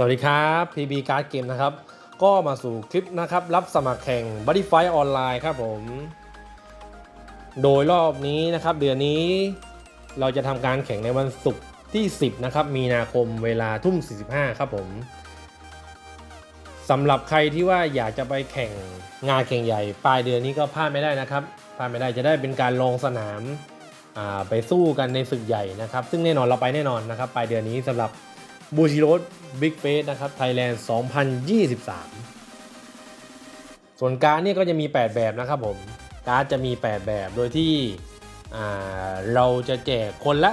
สวัสดีครับ PB Card Game นะครับ ก็มาสู่คลิปนะครับ รับสมัครแข่ง b u d d y Fight ออนไลน์ครับผม โดยรอบนี้นะครับ เดือนนี้เราจะทำการแข่งในวันศุกร์ที่ 10 นะครับ มีนาคมเวลาทุ่ม 45 ครับผมสำหรับใครที่ว่าอยากจะไปแข่งงานแข่งใหญ่ ปลายเดือนนี้ก็พลาดไม่ได้นะครับพลาดไม่ได้จะได้เป็นการลงสนามไปสู้กันในศึกใหญ่นะครับ ซึ่งแน่นอนเราไปแน่นอนนะครับ ปลายเดือนนี้สำหรับ บูชิโรสบิ๊กเฟสนะครับไทยแลนด์2023 ส่วนการ์ดเนี่ยก็จะมี 8 แบบนะครับผม การ์ดจะมี 8 แบบโดยที่เราจะแจกคนละ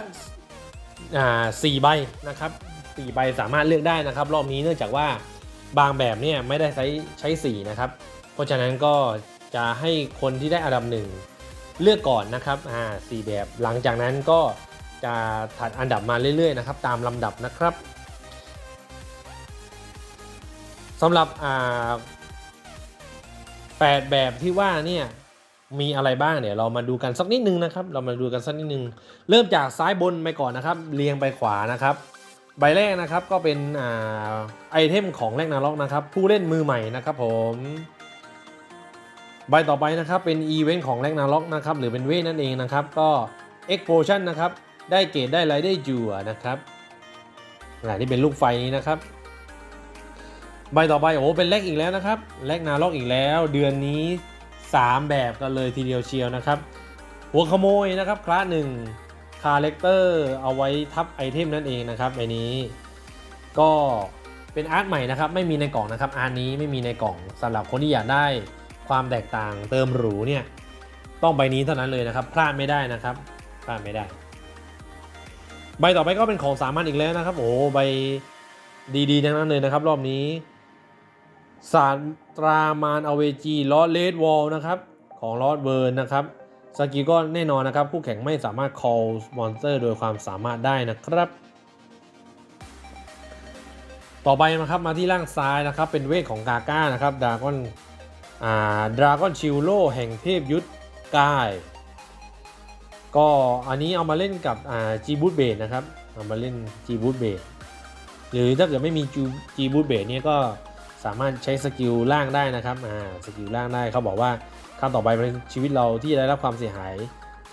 อ่า4ใบนะครับ4ใบสามารถเลือกได้นะครับ รอบนี้เนื่องจากว่าบางแบบเนี่ยไม่ได้ใช้ใช้สีนะครับ เพราะฉะนั้นก็จะให้คนที่ได้อันดับหนึ่งเลือกก่อนนะครับอ่าสี่แบบหลังจากนั้นก็จะถัดอันดับมาเรื่อยๆนะครับ ตามลำดับนะครับ สำหรับอ่าแปดแบบที่ว่าเนี่ยมีอะไรบ้างเนี่ยเรามาดูกันสักนิดนึงนะครับ เรามาดูกันสักนิดนึง เริ่มจากซ้ายบนไปก่อนนะครับเรียงไปขวานะครับใบแรกนะครับก็เป็นอ่าไอเทมของแรกนาล็อกนะครับ ผู้เล่นมือใหม่นะครับผมใบต่อไปนะครับเป็นอีเวนต์ของแรกนาล็อกนะครับหรือเป็นเวทนั่นเองนะครับ ก็ Explosion นะครับได้เกรดได้ไรได้จั่วนะครับอ่าที่เป็นลูกไฟนี้นะครับ ใบต่อไปโอ้เป็นแลกอีกแล้วนะครับแลกนาล็อกอีกแล้ว เดือนนี้ 3 แบบกันเลยทีเดียวเชียวนะครับ หัวขโมยนะครับคลาสหนึ่งคาแรคเตอร์เอาไว้ทับไอเทมนั่นเองนะครับใบนี้ ก็เป็นอาร์ตใหม่นะครับ ไม่มีในกล่องนะครับอาร์ตนี้ไม่มีในกล่องสำหรับคนที่อยากได้ความแตกต่างเติมหรูเนี่ยต้องใบนี้เท่านั้นเลยนะครับ พลาดไม่ได้นะครับพลาดไม่ได้ ใบต่อไปก็เป็นของสามัญอีกแล้วนะครับ โอ้ใบดีๆทั้งนั้นเลยนะครับ รอบนี้ ศาสตรามานอเวจีลอดเลดวอลนะครับของลอดเบิร์นนะครับสกิลก็แน่นอนนะครับคู่แข่งไม่สามารถ call monster โดยความสามารถได้นะครับ ต่อไปนะครับมาที่ล่างซ้ายนะครับเป็นเวทของกาก้านะครับดากอนอ่าดราก้อนชิลโลแห่งเทพยุทธกายก็อันนี้เอามาเล่นกับอ่าจีบูทเบดนะครับเอามาเล่นจีบูทเบดหรือถ้าเกิดไม่มีจีบูทเบดเนี่ยก็ สามารถใช้สกิลล่างได้นะครับอ่าสกิลล่างได้เขาบอกว่าครั้งต่อไปในชีวิตเราที่จะได้รับความเสียหาย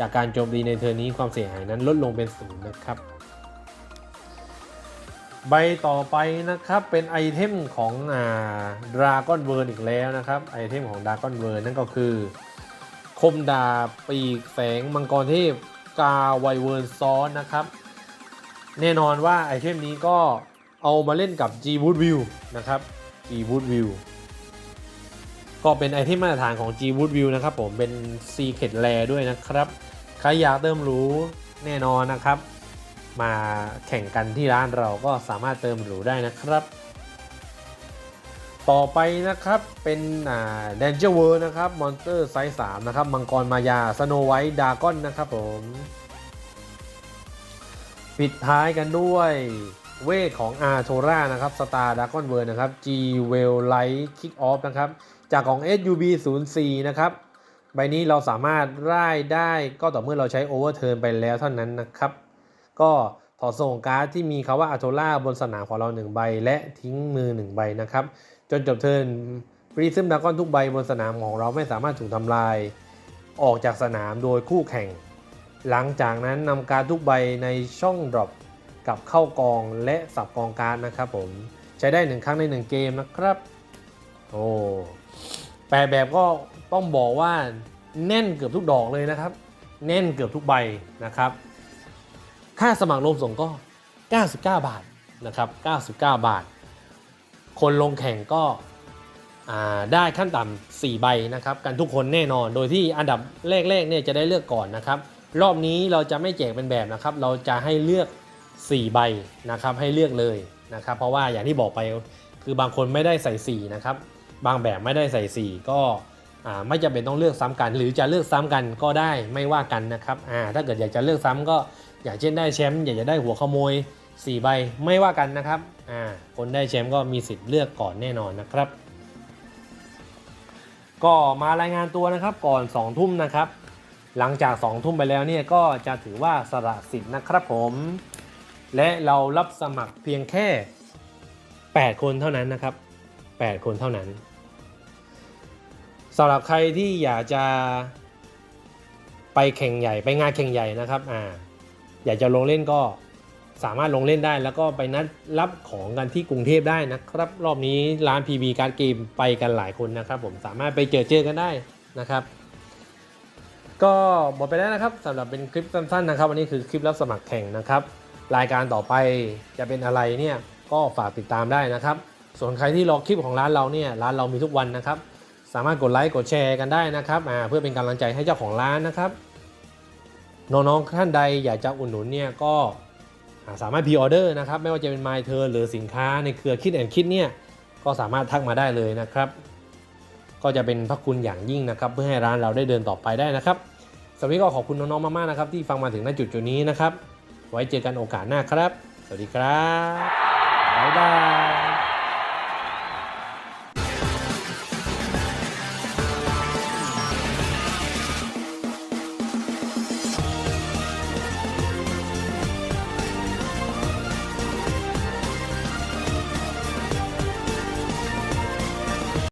จากการโจมตีในเทอร์นี้ความเสียหายนั้นลดลงเป็นศูนย์นะครับ ใบต่อไปนะครับเป็นไอเทมของอ่าดราก้อนเวิร์นอีกแล้วนะครับไอเทมของดราก้อนเวิร์นนั่นก็คือ คมดาปีกแฝงมังกรเทพกาไวเวิร์นซ้อนนะครับ แน่นอนว่าไอเทมนี้ก็เอามาเล่นกับ G Wood View นะครับ G Wood View ก็เป็นไอเทมมาตรฐานของ G Wood View นะครับผมเป็น Secret Rare ด้วยนะครับ ใครอยากเติมรู้แน่นอนนะครับ มาแข่งกันที่ร้านเราก็สามารถเติมหรูได้นะครับ ต่อไปนะครับเป็นอ่า Danger World นะครับมอนสเตอร์ไซส์3นะครับ มังกรมายาสโนไวท์ดากอนนะครับผม ปิดท้ายกันด้วย เวทของอาร์โทรานะครับสตาร์ดากอนเวิร์นะครับ G w e l l i g h t Kick Off นะครับ จากของ SUB 0 4นะครับ ใบนี้เราสามารถร่ายได้ก็ต่อเมื่อเราใช้ Overturn ไปแล้วเท่านั้นนะครับ ก็ถอดส่งการ์ดที่มีคาว่าอาโทล่าบนสนามของเรา 1 ใบ และทิ้งมือ 1 ใบนะครับ จนจบเทิร์นปรีซึมดากอนทุกใบบนสนามของเราไม่สามารถถูกทำลาย ออกจากสนามโดยคู่แข่ง หลังจากนั้นนำการดทุกใบในช่องดรอป กับเข้ากองและสับกองการนะครับผมใช้ได้ 1 ครั้งใน 1 เกมนะครับ โอ้แปลแบบก็ต้องบอกว่าแน่นเกือบทุกดอกเลยนะครับ แน่นเกือบทุกใบนะครับ ค่าสมัครลงส่งก็ 99 บาทนะครับ 99 บาท คนลงแข่งก็ได้ขั้นต่ำ4ใบนะครับ กันทุกคนแน่นอนโดยที่อันดับแรกๆเนี่ยจะได้เลือกก่อนนะครับ รอบนี้เราจะไม่แจกเป็นแบบนะครับ เราจะให้เลือก 4 ใบนะครับให้เลือกเลยนะครับ เพราะว่าอย่างที่บอกไปคือบางคนไม่ได้ใส่ 4 นะครับ บางแบบไม่ได้ใส่ 4 ก็ไม่จำเป็นต้องเลือกซ้ำกัน หรือจะเลือกซ้ำกันก็ได้ไม่ว่ากันนะครับถ้าเกิดอยากจะเลือกซ้ำก็อย่างเช่นได้แชมป์อยากจะได้หัวขโมย 4 ใบไม่ว่ากันนะครับคนได้แชมป์ก็มีสิทธิ์เลือกก่อนแน่นอนนะครับ ก็มารายงานตัวนะครับก่อน 2 ทุ่มนะครับ หลังจาก 2 ทุ่มไปแล้วเนี่ยก็จะถือว่าสละสิทธิ์นะครับผม และเรารับสมัครเพียงแค่ 8 คนเท่านั้นนะครับ 8 คนเท่านั้นสำหรับใครที่อยากจะไปแข่งใหญ่ไปงานแข่งใหญ่นะครับอ่าอยากจะลงเล่นก็สามารถลงเล่นได้แล้วก็ไปนัดรับของกันที่กรุงเทพได้นะครับ รอบนี้ร้าน PB การ์ดเกมไปกันหลายคนนะครับ ผมสามารถไปเจอเจอกันได้นะครับ ก็หมดไปแล้วนะครับสำหรับเป็นคลิปสั้นๆนะครับวันนี้คือคลิปรับสมัครแข่งนะครับ รายการต่อไปจะเป็นอะไรเนี่ยก็ฝากติดตามได้นะครับ ส่วนใครที่รอคลิปของร้านเราเนี่ยร้านเรามีทุกวันนะครับ สามารถกดไลค์กดแชร์กันได้นะครับเพื่อเป็นกำลังใจให้เจ้าของร้านนะครับ น้องๆท่านใดอยากจะอุดหนุนเนี่ยก็สามารถพรีออเดอร์นะครับ ไม่ว่าจะเป็นไมเธอหรือสินค้าในเครือคิดแอนคิดเนี่ยก็สามารถทักมาได้เลยนะครับ ก็จะเป็นพระคุณอย่างยิ่งนะครับ เพื่อให้ร้านเราได้เดินต่อไปได้นะครับสำหรับวันนี้ก็ขอบคุณน้องๆมากๆนะครับ ที่ฟังมาถึงณจุดจุดนี้นะครับ ไว้เจอกันโอกาสหน้าครับ สวัสดีครับบ๊ายบาย